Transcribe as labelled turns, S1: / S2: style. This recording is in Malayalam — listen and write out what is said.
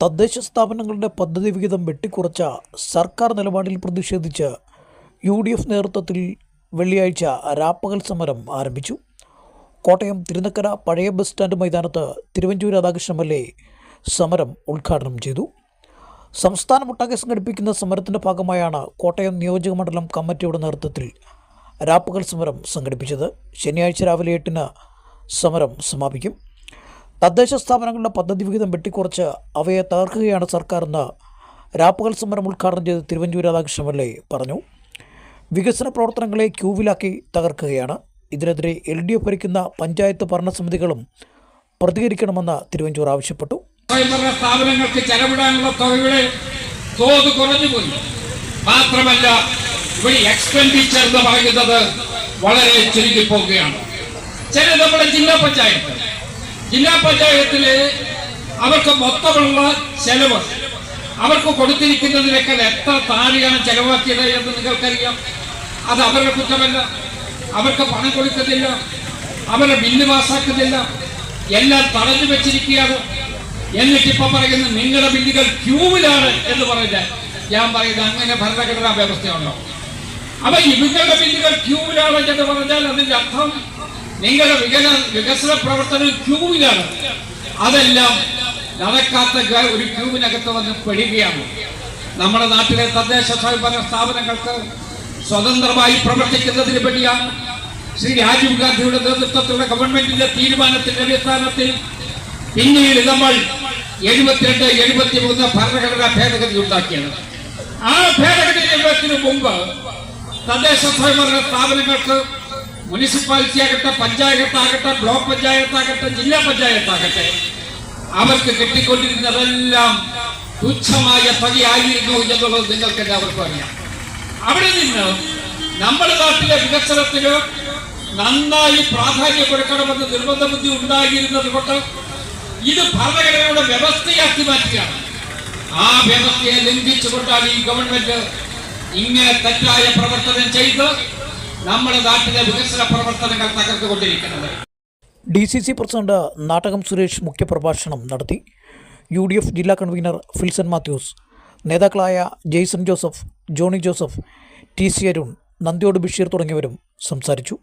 S1: തദ്ദേശ സ്ഥാപനങ്ങളുടെ പദ്ധതി വിഹിതം വെട്ടിക്കുറച്ച സർക്കാർ നിലപാടിൽ പ്രതിഷേധിച്ച് യു ഡി എഫ് നേതൃത്വത്തിൽ വെള്ളിയാഴ്ച രാപ്പകൽ സമരം ആരംഭിച്ചു. കോട്ടയം തിരുനക്കര പഴയ ബസ് സ്റ്റാൻഡ് മൈതാനത്ത് തിരുവഞ്ചൂർ രാധാകൃഷ്ണൻ എൽ സമരം ഉദ്ഘാടനം ചെയ്തു. സംസ്ഥാനമൊട്ടാകെ സംഘടിപ്പിക്കുന്ന സമരത്തിന്റെ ഭാഗമായാണ് കോട്ടയം നിയോജക മണ്ഡലം കമ്മിറ്റിയുടെ നേതൃത്വത്തിൽ രാപ്പകൽ സമരം സംഘടിപ്പിച്ചത്. ശനിയാഴ്ച രാവിലെ എട്ടിന് സമരം സമാപിക്കും. തദ്ദേശ സ്ഥാപനങ്ങളുടെ പദ്ധതി വിഹിതം വെട്ടിക്കുറച്ച് അവയെ തകർക്കുകയാണ് സർക്കാരെന്ന് രാപ്പകൽ സമരം ഉദ്ഘാടനം ചെയ്ത് തിരുവഞ്ചൂർ രാധാകൃഷ്ണൻ എ പറഞ്ഞു. വികസന പ്രവർത്തനങ്ങളെ ക്യൂവിലാക്കി തകർക്കുകയാണ്. ഇതിനെതിരെ എൽ ഡി എഫ് ഭരിക്കുന്ന പഞ്ചായത്ത് ഭരണസമിതികളും പ്രതികരിക്കണമെന്ന് തിരുവഞ്ചൂർ ആവശ്യപ്പെട്ടു.
S2: സ്ഥാപനങ്ങൾക്ക് ചെലവിടാനുള്ള തുകയുടെ തോത് കുറഞ്ഞുപോയി. മാത്രമല്ല ഇവിടെ എക്സ്പെൻഡിച്ചർ എന്ന് പറയുന്നത് വളരെ പോവുകയാണ് ചില നമ്മുടെ ജില്ലാ പഞ്ചായത്ത് ജില്ലാ പഞ്ചായത്തിൽ അവർക്ക് മൊത്തമുള്ള ചെലവ്. അവർക്ക് കൊടുത്തിരിക്കുന്നതിനേക്കാൾ എത്ര താഴെയാണ് ചെലവാക്കിയത് എന്ന് നിങ്ങൾക്കറിയാം. അത് അവരുടെ കുറ്റമല്ല. അവർക്ക് പണം കൊടുക്കുന്നില്ല. അവരുടെ ബില്ല് പാസ്സാക്കുന്നില്ല. എല്ലാം തടഞ്ഞു വെച്ചിരിക്കുകയാണ്. എന്നിട്ട് ഇപ്പൊ പറയുന്നു നിങ്ങളുടെ ബില്ലുകൾ ക്യൂവിലാണ് എന്ന് പറയുന്നത് ഞാൻ പറയുന്നത് അങ്ങനെ ഭരണഘടനാ വ്യവസ്ഥയുണ്ടോ അപ്പൊ ഇവരുടെ ബില്ലുകൾ ക്യൂവിലാണ് എന്ന് പറഞ്ഞാൽ അതിന്റെ അർത്ഥം നിങ്ങളുടെ വികസന വികസന പ്രവർത്തനം ക്യൂവിലാണ്. അതെല്ലാം നടക്കാത്ത ഒരു ക്യൂവിനകത്ത് വന്ന് പെടുകയാണ്. നമ്മുടെ നാട്ടിലെ തദ്ദേശ സ്വയംഭരണ സ്ഥാപനങ്ങൾക്ക് സ്വതന്ത്രമായി പ്രവർത്തിക്കുന്നതിന് വേണ്ടിയാണ് ശ്രീ രാജീവ് ഗാന്ധിയുടെ നേതൃത്വത്തിലുള്ള ഗവൺമെന്റിന്റെ തീരുമാനത്തിന്റെ അടിസ്ഥാനത്തിൽ പിന്നീട് നമ്മൾ എഴുപത്തിരണ്ട് എഴുപത്തി മൂന്ന് ഭരണഘടനാ ഭേദഗതി ഉണ്ടാക്കിയത്. ആ ഭേദഗതി നിയമത്തിന് മുമ്പ് തദ്ദേശ സ്വയംഭരണ സ്ഥാപനങ്ങൾക്ക് മുനിസിപ്പാലിറ്റി ആകട്ടെ പഞ്ചായത്താകട്ടെ ബ്ലോക്ക് പഞ്ചായത്താകട്ടെ ജില്ലാ പഞ്ചായത്താകട്ടെ അവർക്ക് കിട്ടിക്കൊണ്ടിരുന്നതെല്ലാം തുച്ഛമായ തുകയായിരുന്നു എന്നുള്ളത് നിങ്ങൾക്ക് എല്ലാവർക്കും അറിയാം. അവിടെ നിന്ന് നമ്മുടെ നാട്ടിലെ വികസനത്തിന് നന്നായി പ്രാധാന്യം കൊടുക്കണമെന്ന് നിർബന്ധ ബുദ്ധി ഉണ്ടായിരുന്നത് കൊണ്ട് ഇത് ഭരണഘടനയുടെ വ്യവസ്ഥയാക്കി മാറ്റുകയാണ്. ആ വ്യവസ്ഥയെ ലംഘിച്ചുകൊണ്ടാണ് ഈ ഗവൺമെന്റ് ഇങ്ങനെ തെറ്റായ പ്രവർത്തനം ചെയ്ത് നമ്മുടെ നാട്ടിലെ വികസന പ്രവർത്തനങ്ങൾ തകർത്തുകൊണ്ടിരിക്കുന്നത്
S1: ഡി സി സി പ്രസിഡന്റ് നാടകം സുരേഷ് മുഖ്യപ്രഭാഷണം നടത്തി. യു ഡി എഫ് ജില്ലാ കൺവീനർ ഫിൽസൺ മാത്യൂസ് നേതാക്കളായ ജെയ്സൺ ജോസഫ് ജോണി ജോസഫ് ടി സി അരുൺ നന്ദിയോട് ബഷീർ തുടങ്ങിയവരും സംസാരിച്ചു.